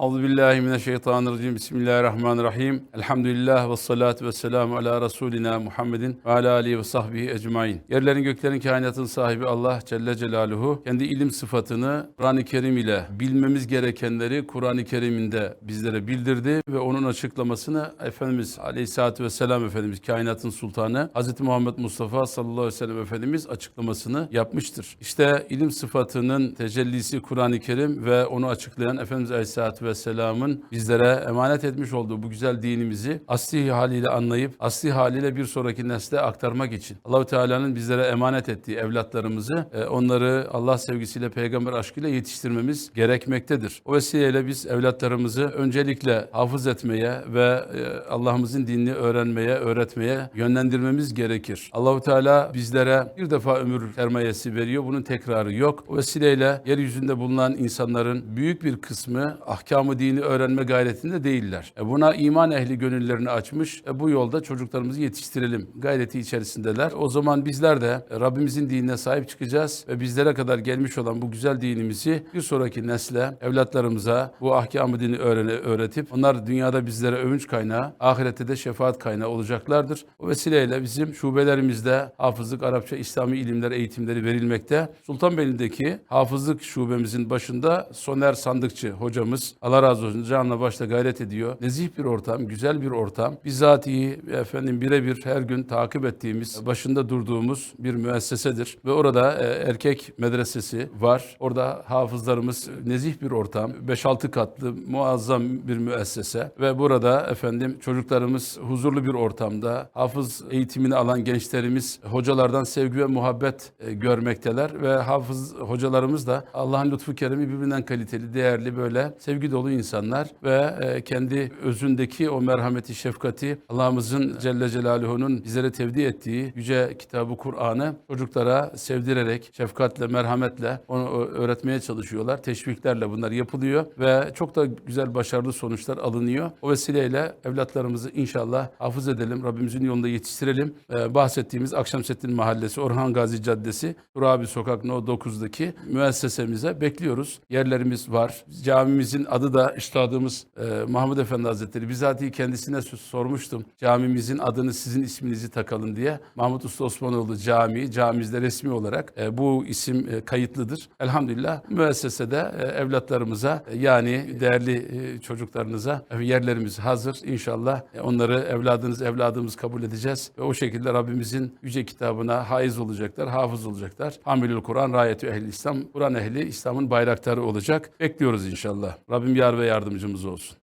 Euzu billahi mineşşeytanirracim. Bismillahirrahmanirrahim. Elhamdülillah ve salatu ve selamu ala Resulina Muhammedin ve ala alihi ve sahbihi ecmain. Yerlerin göklerin kainatın sahibi Allah Celle Celaluhu kendi ilim sıfatını Kur'an-ı Kerim ile bilmemiz gerekenleri Kur'an-ı Kerim'inde bizlere bildirdi ve onun açıklamasını Efendimiz Aleyhisselatü Vesselam Efendimiz kainatın sultanı Hz. Muhammed Mustafa sallallahu aleyhi ve sellem Efendimiz açıklamasını yapmıştır. İşte ilim sıfatının tecellisi Kur'an-ı Kerim ve onu açıklayan Efendimiz Aleyhisselatü Vesselam'ın bizlere emanet etmiş olduğu bu güzel dinimizi asli haliyle anlayıp asli haliyle bir sonraki nesle aktarmak için Allahu Teala'nın bizlere emanet ettiği evlatlarımızı e, onları Allah sevgisiyle peygamber aşkıyla yetiştirmemiz gerekmektedir. O vesileyle biz evlatlarımızı öncelikle hafız etmeye ve e, Allah'ımızın dinini öğrenmeye, öğretmeye yönlendirmemiz gerekir. Allahu Teala bizlere bir defa ömür sermayesi veriyor. Bunun tekrarı yok. O vesileyle yeryüzünde bulunan insanların büyük bir kısmı ahkamı dini öğrenme gayretinde değiller. E, buna iman ehli gönüllerini açmış. E, bu yolda çocuklarımızı yetiştirelim gayreti içerisindeler. O zaman bizler de e, Rabbimizin dinine sahip çıkacağız ve bizlere kadar gelmiş olan bu güzel dinimizi bir sonraki nesle, evlatlarımıza bu ahkamı dini öğrene, öğretip onlar dünyada bizlere övünç kaynağı, ahirette de şefaat kaynağı olacaklardır. O vesileyle bizim şubelerimizde hafızlık, Arapça, İslami ilimler eğitimleri verilmekte. Sultanbeyli'deki hafızlık şubemizin başında Soner Sandıkçı hocamız Allah razı olsun canla başla gayret ediyor. Nezih bir ortam, güzel bir ortam. Bizatihi efendim birebir her gün takip ettiğimiz, başında durduğumuz bir müessesedir. Ve orada e, erkek medresesi var. Orada hafızlarımız nezih bir ortam. 5-6 katlı muazzam bir müessese. Ve burada efendim çocuklarımız huzurlu bir ortamda hafız eğitimini alan gençlerimiz hocalardan sevgi ve muhabbet e, görmekteler ve hafız hocalarımız da Allah'ın lütfu keremi birbirinden kaliteli, değerli böyle sevgi dolu insanlar ve e, kendi özündeki o merhameti, şefkati Allah'ımızın Celle Celaluhu'nun bizlere tevdi ettiği yüce kitabı Kur'an'ı çocuklara sevdirerek, şefkatle, merhametle onu öğretmeye çalışıyorlar. Teşviklerle bunlar yapılıyor ve çok da güzel başarılı sonuçlar alınıyor. O vesileyle evlatlarımızı inşallah hafız edelim, Rabbimizin yolunda yetiştirelim. Ee, bahsettiğimiz Akşemseddin Mahallesi, Orhan Gazi Caddesi, Turabi Sokak No 9'daki müessesemize bekliyoruz. Yerlerimiz var. Camimizin adı da üstadımız e, Mahmud Efendi Hazretleri. Bizatihi kendisine sormuştum. Camimizin adını sizin isminizi takalım diye. Mahmut Usta Osmanoğlu Camii, camimizde resmi olarak e, bu isim e, kayıtlıdır. Elhamdülillah müessesede e, evlatlarımıza e, yani değerli e, çocuklarınıza e, yerlerimiz hazır. İnşallah e, onları evladınız evladımız kabul edeceğiz ve o şekilde Rabbimizin yüce kitabına haiz olacaklar, hafız olacaklar. Hamilül Kur'an, rayetü ehli İslam, Kur'an ehli İslam'ın bayraktarı olacak. Bekliyoruz inşallah. Rabbim yar ve yardımcımız olsun.